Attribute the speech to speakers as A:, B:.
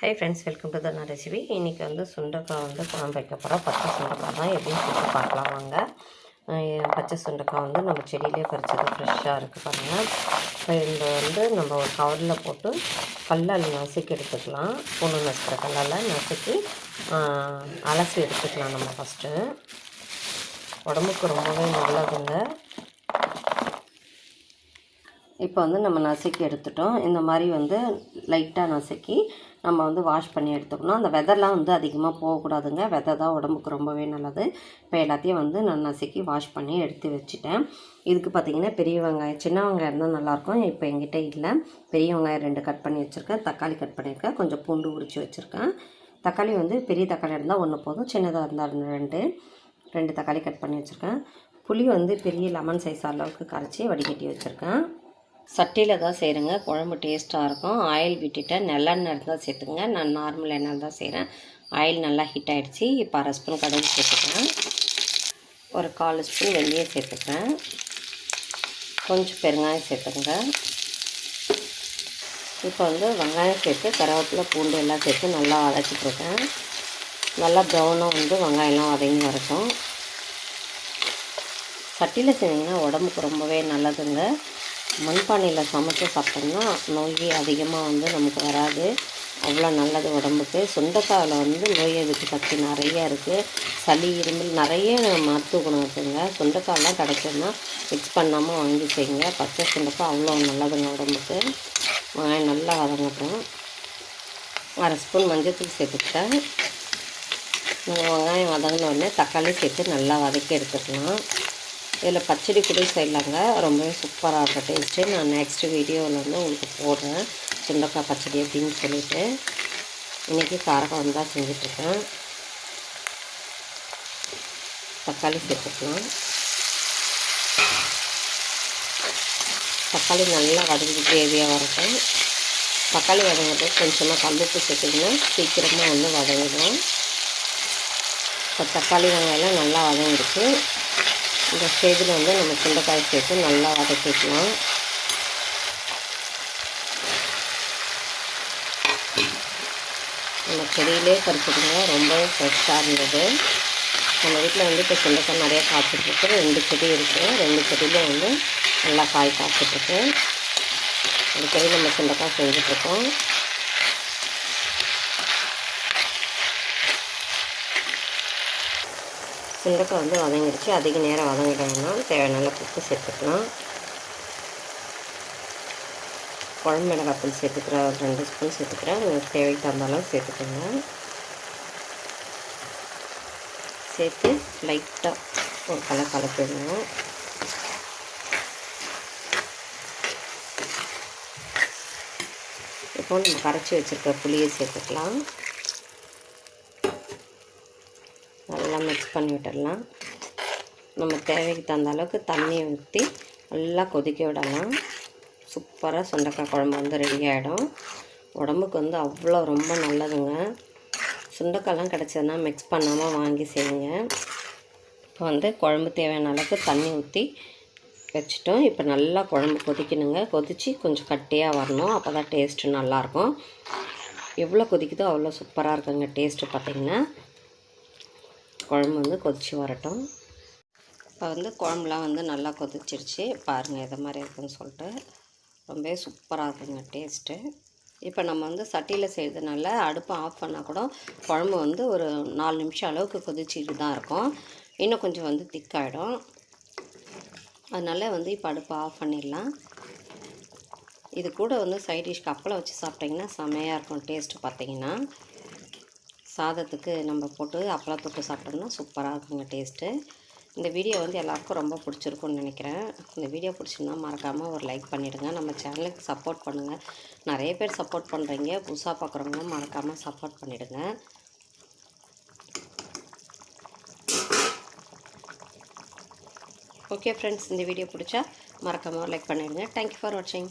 A: Hi friends welcome to Thana recipe இன்றைக்கி வந்து சுண்டைக்காய் வந்து குழம்பு வைக்க போகிறோம் பச்சை சுண்டைக்காய் தான் எப்படின்னு சொல்லிட்டு பார்க்கலாம் வாங்க. பச்சை சுண்டைக்காய் வந்து நம்ம செடியிலே பறிச்சது ஃப்ரெஷ்ஷாக இருக்குது பாருங்கள் இப்போ இந்த வந்து நம்ம ஒரு கவரில் போட்டு கல்லால் நசுக்கி எடுத்துக்கலாம். பூண்டு நசுக்கிற கல்லால் நசுக்கி அலசி எடுத்துக்கலாம் நம்ம ஃபஸ்ட்டு உடம்புக்கு ரொம்பவே நல்லதுங்க. இப்போ வந்து நம்ம நசுக்கி எடுத்துட்டோம். இந்த மாதிரி வந்து லைட்டாக நசுக்கி நம்ம வந்து வாஷ் பண்ணி எடுத்துக்கணும். அந்த வெதர்லாம் வந்து அதிகமாக போகக்கூடாதுங்க. வெதை தான் உடம்புக்கு ரொம்பவே நல்லது. இப்போ எல்லாத்தையும் வந்து நான் நசுக்கி வாஷ் பண்ணி எடுத்து வச்சுட்டேன். இதுக்கு பார்த்தீங்கன்னா பெரிய வெங்காயம் சின்ன வெங்காயம் இருந்தால் நல்லாயிருக்கும். இப்போ என்கிட்ட இல்லை. பெரிய வெங்காயம் ரெண்டு கட் பண்ணி வச்சுருக்கேன். தக்காளி கட் பண்ணியிருக்கேன். கொஞ்சம் பூண்டு உரித்து வச்சுருக்கேன். தக்காளி வந்து பெரிய தக்காளி இருந்தால் ஒன்று போதும். சின்னதாக இருந்தால் ரெண்டு ரெண்டு தக்காளி கட் பண்ணி வச்சுருக்கேன். புளி வந்து பெரிய லெமன் சைஸ் அளவுக்கு கரைச்சி வடிகட்டி வச்சுருக்கேன். சட்டியில் தான் செய்கிறேங்க குழம்பு டேஸ்ட்டாக இருக்கும். ஆயில் விட்டுட்டு நல்லெண்ணெய் இருந்தால் சேர்த்துங்க நான் நார்மல் எண்ணெய் தான் செய்கிறேன் ஆயில் நல்லா ஹீட் ஆகிடுச்சி இப்போ அரை ஸ்பூன் கடுகு சேர்த்துக்கிறேன். ஒரு கால் ஸ்பூன் வெந்தயம் சேர்த்துக்கிறேன். கொஞ்சம் பெருங்காயம் சேர்த்துங்க இப்போ வந்து வெங்காயம் சேர்த்து கருவேப்பிலை பூண்டு எல்லாம் சேர்த்து நல்லா வதக்கிட்டுருக்கேன் நல்லா ப்ரௌனாக வந்து வெங்காயம்லாம் வதங்கி வரட்டும். சட்டியில் செஞ்சிங்கன்னா உடம்புக்கு ரொம்பவே நல்லதுங்க. மண்பானையில் சமைச்சு சாப்பிட்டோம்னா நோய் அதிகமாக வந்து நமக்கு வராது. அவ்வளோ நல்லது உடம்புக்கு. சுண்டைக்காயில் வந்து நோய் எதிர்ப்பு சக்தி நிறைய இருக்குது சளி இருமல் நிறைய மருத்துவ குணம் இருக்குங்க. சுண்டைக்காயெலாம் கிடைக்கும்னா மிக்ஸ் பண்ணாமல் வாங்கி செய்யுங்க. பச்சை சுண்டைக்காய் அவ்வளோ நல்லதுங்க உடம்புக்கு. வெங்காயம் நல்லா வதங்கட்டும். அரை ஸ்பூன் மஞ்சத்தூள் சேர்த்துக்கிட்டேன். நம்ம வெங்காயம் வதங்கின உடனே தக்காளி சேர்த்து நல்லா வதக்கி எடுத்துக்கலாம். இதில் பச்சடி கூட செய்யலாங்க. ரொம்பவே சூப்பராக இருக்கும் டேஸ்ட்டு. நான் நெக்ஸ்ட் வீடியோவில் வந்து உங்களுக்கு போடுறேன். சுண்டக்காய் பச்சடி அப்படின்னு சொல்லிட்டு. இன்றைக்கி காரக்குழம்பு தான் செஞ்சிட்ருக்கேன். தக்காளி சேர்த்துக்கலாம். தக்காளி நல்லா வதங்கி கிரேவியாக வரட்டும். தக்காளி வதங்கிறது கொஞ்சமாக கல்லுப்பு சேர்த்திங்கன்னா சீக்கிரமாக வந்து வதங்கிடும் இப்போ தக்காளி வெங்காயம்லாம் நல்லா வதங்கிடுச்சு. இந்த ஸ்டேஜில் வந்து நம்ம சுண்டைக்காய் சேர்த்து நல்லா வதக்கிக்கலாம் நம்ம செடியிலே பறிச்சுக்கோங்க. ரொம்ப ஃப்ரெஷ்ஷாக இருந்தது. நம்ம வீட்டில் வந்து இப்போ சுண்டைக்காய் நிறைய காய்ச்சிட்ருக்கு ரெண்டு செடி இருக்குது ரெண்டு செடியிலும் வந்து நல்லா காய் காய்ச்சிட்ருக்கு. அடிக்கடி நம்ம சுண்டைக்காய் செஞ்சிட்ருக்கோம். சுண்டக்காய் வந்து வதங்கிடுச்சு. அதிக நேரம் வதங்கிட்டோம்னா தேவையான உப்பு சேர்த்துக்கலாம். குழம்பு மிளகாத்தூள் சேர்த்துக்கிறேன். ஒரு ரெண்டு ஸ்பூன் சேர்த்துக்கிறேன். உங்களுக்கு தேவைக்கு தகுந்த அளவு சேர்த்துக்கோங்க. சேர்த்து லைட்டாக ஒரு கலர் கலப்பிடணும் இப்போ நம்ம கரைச்சி வச்சுருக்க புளியை சேர்த்துக்கலாம் நல்லா மிக்ஸ் பண்ணி விட்டுடலாம். நம்ம தேவைக்கு தகுந்த அளவுக்கு தண்ணியை ஊற்றி நல்லா கொதிக்க விடலாம். சூப்பராக சுண்டக்காய் குழம்பு வந்து ரெடி ஆகிடும் உடம்புக்கு வந்து அவ்வளோ ரொம்ப நல்லதுங்க. சுண்டக்காய்லாம் கிடச்சதுன்னா மிக்ஸ் பண்ணாமல் வாங்கி செய்யுங்க. இப்போ வந்து குழம்பு தேவையான அளவுக்கு தண்ணி ஊற்றி வச்சுட்டோம். இப்போ நல்லா குழம்பு கொதிக்கணுங்க. கொதித்து கொஞ்சம் கட்டியாக வரணும். அப்போ தான் டேஸ்ட்டு நல்லாயிருக்கும். எவ்வளோ கொதிக்குதோ அவ்வளோ சூப்பராக இருக்குங்க டேஸ்ட்டு பார்த்திங்கன்னா. குழம்பு வந்து கொதித்து வரட்டும். இப்போ வந்து குழம்புலாம் வந்து நல்லா கொதிச்சிருச்சு. பாருங்கள் எதை மாதிரி இருக்குன்னு சொல்லிட்டு. ரொம்பவே சூப்பராக இருக்குங்க டேஸ்ட்டு இப்போ நம்ம வந்து சட்டியில் செய்கிறதுனால அடுப்பை ஆஃப் பண்ணால் கூட குழம்பு வந்து ஒரு நாலு நிமிஷம் அளவுக்கு கொதிச்சிட்டு தான் இருக்கும். இன்னும் கொஞ்சம் வந்து திக்காயிடும் அதனால் வந்து இப்போ அடுப்பை ஆஃப் பண்ணிடலாம். இது கூட வந்து சைட் டிஷ்க்கு அப்பளம் வச்சு சாப்பிட்டிங்கன்னா செமையாக இருக்கும் டேஸ்ட்டு பார்த்தீங்கன்னா. சாதத்துக்கு நம்ம போட்டு அப்பளம் தொட்டு சாப்பிட்டோம்னா சூப்பராக இருக்குங்க டேஸ்ட்டு. இந்த வீடியோ வந்து எல்லாருக்கும் ரொம்ப பிடிச்சிருக்குன்னு நினைக்கிறேன். இந்த வீடியோ பிடிச்சிருந்தால் மறக்காமல் ஒரு லைக் பண்ணிவிடுங்க நம்ம சேனலுக்கு சப்போர்ட் பண்ணுங்கள் நிறைய பேர் சப்போர்ட் பண்ணுறீங்க புதுசாக பார்க்குறவங்க மறக்காமல் சப்போர்ட் பண்ணிவிடுங்க ஓகே ஃப்ரெண்ட்ஸ் இந்த வீடியோ பிடிச்சா மறக்காமல் லைக் பண்ணிவிடுங்க தேங்க்யூ ஃபார் வாட்சிங்